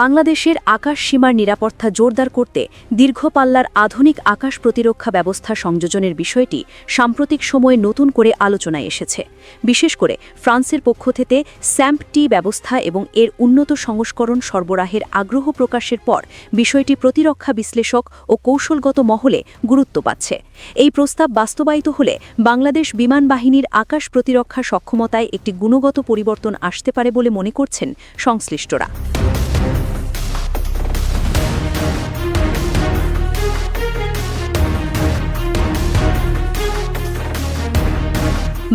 বাংলাদেশের আকাশ সীমার নিরাপত্তা জোরদার করতে দীর্ঘ পাল্লার আধুনিক আকাশ প্রতিরক্ষা ব্যবস্থা সংযোজনের বিষয়টি সাম্প্রতিক সময়ে নতুন করে আলোচনায় এসেছে। বিশেষ করে ফ্রান্সের পক্ষ থেকে স্যাম্প টি ব্যবস্থা এবং এর উন্নত সংস্করণ সরবরাহের আগ্রহ প্রকাশের পর বিষয়টি প্রতিরক্ষা বিশ্লেষক ও কৌশলগত মহলে গুরুত্ব পাচ্ছে। এই প্রস্তাব বাস্তবায়িত হলে বাংলাদেশ বিমান বাহিনীর আকাশ প্রতিরক্ষা সক্ষমতায় একটি গুণগত পরিবর্তন আসতে পারে বলে মনে করছেন সংশ্লিষ্টরা।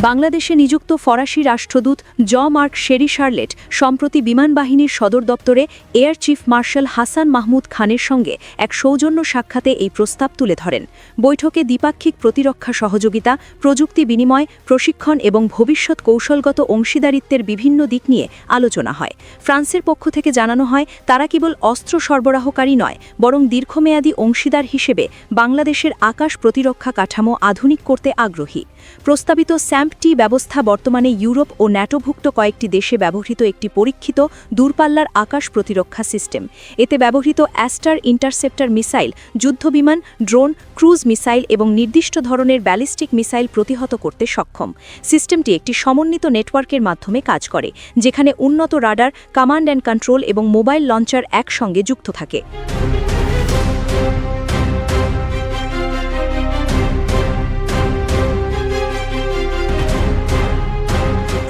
বাংলাদেশে নিযুক্ত ফরাসি রাষ্ট্রদূত জ মার্ক শেরি শার্লেট সম্প্রতি বিমান বাহিনীর সদর দপ্তরে air chief marshal Hasan Mahmud খানের সঙ্গে এক সৌজন্য সাক্ষাতে এই প্রস্তাব তুলে ধরেন। বৈঠকে দ্বিপাক্ষিক প্রতিরক্ষা সহযোগিতা, প্রযুক্তি বিনিময়, প্রশিক্ষণ এবং ভবিষ্যৎ কৌশলগত অংশীদারিত্বের বিভিন্ন দিক নিয়ে আলোচনা হয়। ফ্রান্সের পক্ষ থেকে জানানো হয়, তারা কেবল অস্ত্র সরবরাহকারী নয়, বরং দীর্ঘমেয়াদী অংশীদার হিসেবে বাংলাদেশের আকাশ প্রতিরক্ষা কাঠামো আধুনিক করতে আগ্রহী। প্রস্তাবিত স্যাম্প টি ব্যবস্থা বর্তমানে ইউরোপ ও ন্যাটোভুক্ত কয়েকটি দেশে ব্যবহৃত একটি পরীক্ষিত দূরপাল্লার আকাশ প্রতিরক্ষা সিস্টেম। এতে ব্যবহৃত অ্যাস্টার ইন্টারসেপ্টার মিসাইল, যুদ্ধবিমান, ড্রোন, ক্রুজ মিসাইল এবং নির্দিষ্ট ধরনের ব্যালিস্টিক মিসাইল প্রতিহত করতে সক্ষম। সিস্টেমটি একটি সমন্বিত নেটওয়ার্কের মাধ্যমে কাজ করে, যেখানে উন্নত রাডার, কমান্ড অ্যান্ড কন্ট্রোল এবং মোবাইল লঞ্চার একসঙ্গে যুক্ত থাকে।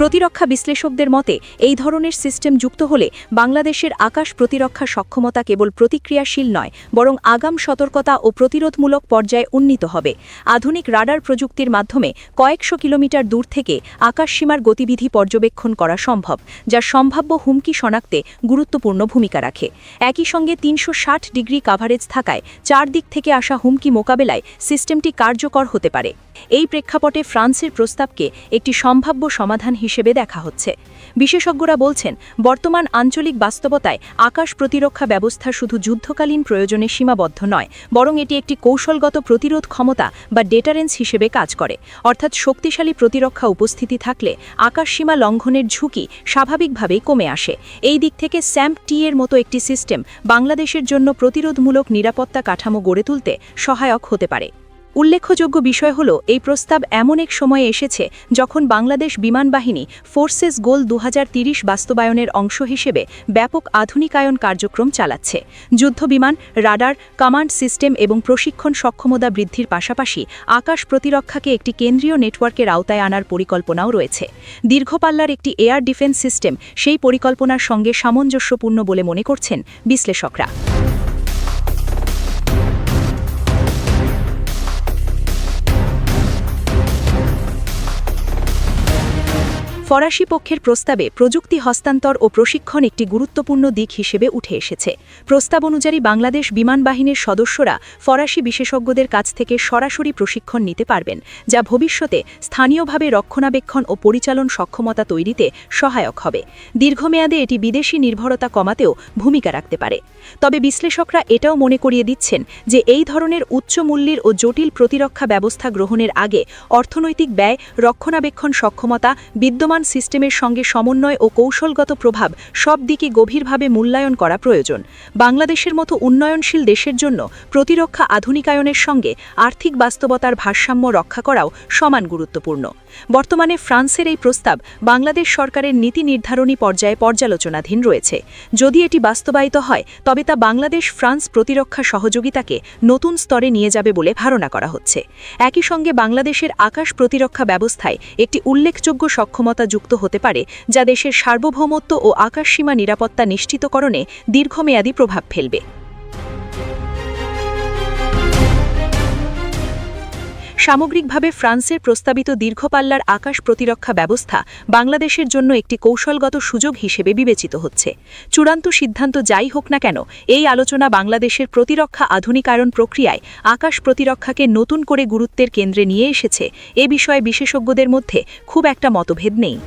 প্রতিরক্ষা বিশ্লেষকদের মতে, এই ধরনের সিস্টেম যুক্ত হলে বাংলাদেশের আকাশ প্রতিরক্ষা সক্ষমতা কেবল প্রতিক্রিয়াশীল নয়, বরং আগাম সতর্কতা ও প্রতিরোধমূলক পর্যায়ে উন্নীত হবে। আধুনিক রাডার প্রযুক্তির মাধ্যমে কয়েকশো কিলোমিটার দূর থেকে আকাশসীমার গতিবিধি পর্যবেক্ষণ করা সম্ভব, যা সম্ভাব্য হুমকি শনাক্তে গুরুত্বপূর্ণ ভূমিকা রাখে। একই সঙ্গে তিনশো ষাট ডিগ্রি কাভারেজ থাকায় চারদিক থেকে আসা হুমকি মোকাবেলায় সিস্টেমটি কার্যকর হতে পারে। এই প্রেক্ষাপটে ফ্রান্সের প্রস্তাবকে একটি সম্ভাব্য সমাধান হিসেবে দেখা হচ্ছে। বিশেষজ্ঞরা বলছেন, বর্তমান আঞ্চলিক বাস্তবতায় আকাশ প্রতিরক্ষা ব্যবস্থা শুধু যুদ্ধকালীন প্রয়োজনে সীমাবদ্ধ নয়, বরং এটি একটি কৌশলগত প্রতিরোধ ক্ষমতা বা ডেটারেন্স হিসেবে কাজ করে। অর্থাৎ শক্তিশালী প্রতিরক্ষা উপস্থিতি থাকলে আকাশসীমা লঙ্ঘনের ঝুঁকি স্বাভাবিকভাবেই কমে আসে। এই দিক থেকে স্যাম্প টি এর মতো একটি সিস্টেম বাংলাদেশের জন্য প্রতিরোধমূলক নিরাপত্তা কাঠামো গড়ে তুলতে সহায়ক হতে পারে। উল্লেখযোগ্য বিষয় হল, এই প্রস্তাব এমন এক সময়ে এসেছে যখন বাংলাদেশ বিমান বাহিনী ফোর্সেস গোল দু বাস্তবায়নের অংশ হিসেবে ব্যাপক আধুনিকায়ন কার্যক্রম চালাচ্ছে। যুদ্ধবিমান, রাডার, কমান্ড সিস্টেম এবং প্রশিক্ষণ সক্ষমতা বৃদ্ধির পাশাপাশি আকাশ প্রতিরক্ষাকে একটি কেন্দ্রীয় নেটওয়ার্কের আওতায় আনার পরিকল্পনাও রয়েছে। দীর্ঘপাল্লার একটি এয়ার ডিফেন্স সিস্টেম সেই পরিকল্পনার সঙ্গে সামঞ্জস্যপূর্ণ বলে মনে করছেন বিশ্লেষকরা। ফরাসি পক্ষের প্রস্তাবে প্রযুক্তি হস্তান্তর ও প্রশিক্ষণ একটি গুরুত্বপূর্ণ দিক হিসেবে উঠে এসেছে। প্রস্তাব অনুযায়ী বাংলাদেশ বিমান বাহিনীর সদস্যরা ফরাসি বিশেষজ্ঞদের কাছ থেকে সরাসরি প্রশিক্ষণ নিতে পারবেন, যা ভবিষ্যতে স্থানীয়ভাবে রক্ষণাবেক্ষণ ও পরিচালন সক্ষমতা তৈরিতে সহায়ক হবে। দীর্ঘমেয়াদে এটি বিদেশি নির্ভরতা কমাতেও ভূমিকা রাখতে পারে। তবে বিশ্লেষকরা এটাও মনে করিয়ে দিচ্ছেন যে এই ধরনের উচ্চ মূল্যের ও জটিল প্রতিরক্ষা ব্যবস্থা গ্রহণের আগে অর্থনৈতিক ব্যয়, রক্ষণাবেক্ষণ সক্ষমতা, বিদ্যমান সিস্টেমের সঙ্গে সমন্বয় ও কৌশলগত প্রভাব সব দিকে গভীরভাবে মূল্যায়ন করা প্রয়োজন। বাংলাদেশের মতো উন্নয়নশীল দেশের জন্য প্রতিরক্ষা আধুনিকায়নের সঙ্গে আর্থিক বাস্তবতার ভারসাম্য রক্ষা করাও সমান গুরুত্বপূর্ণ। বর্তমানে ফ্রান্সের এই প্রস্তাব বাংলাদেশ সরকারের নীতি নির্ধারণী পর্যায়ে পর্যালোচনাধীন রয়েছে। যদি এটি বাস্তবায়িত হয়, তবে তা বাংলাদেশ ফ্রান্স প্রতিরক্ষা সহযোগিতাকে নতুন স্তরে নিয়ে যাবে বলে ধারণা করা হচ্ছে। একই সঙ্গে বাংলাদেশের আকাশ প্রতিরক্ষা ব্যবস্থায় একটি উল্লেখযোগ্য সক্ষমতা যুক্ত হতে পারে যা দেশের সার্বভৌমত্ব ও আকাশসীমা নিরাপত্তা নিশ্চিতকরণে দীর্ঘমেয়াদী প্রভাব ফেলবে। সামগ্রিকভাবে ফ্রান্সের প্রস্তাবিত দীর্ঘপাল্লার আকাশ প্রতিরক্ষা ব্যবস্থা বাংলাদেশের জন্য একটি কৌশলগত সুযোগ হিসেবে বিবেচিত হচ্ছে। চূড়ান্ত সিদ্ধান্ত যাই হোক না কেন, এই আলোচনা বাংলাদেশের প্রতিরক্ষা আধুনিকায়ন প্রক্রিয়ায় আকাশ প্রতিরক্ষাকে নতুন করে গুরুত্বের কেন্দ্রে নিয়ে এসেছে। এ বিষয়ে বিশেষজ্ঞদের মধ্যে খুব একটা মতভেদ নেই।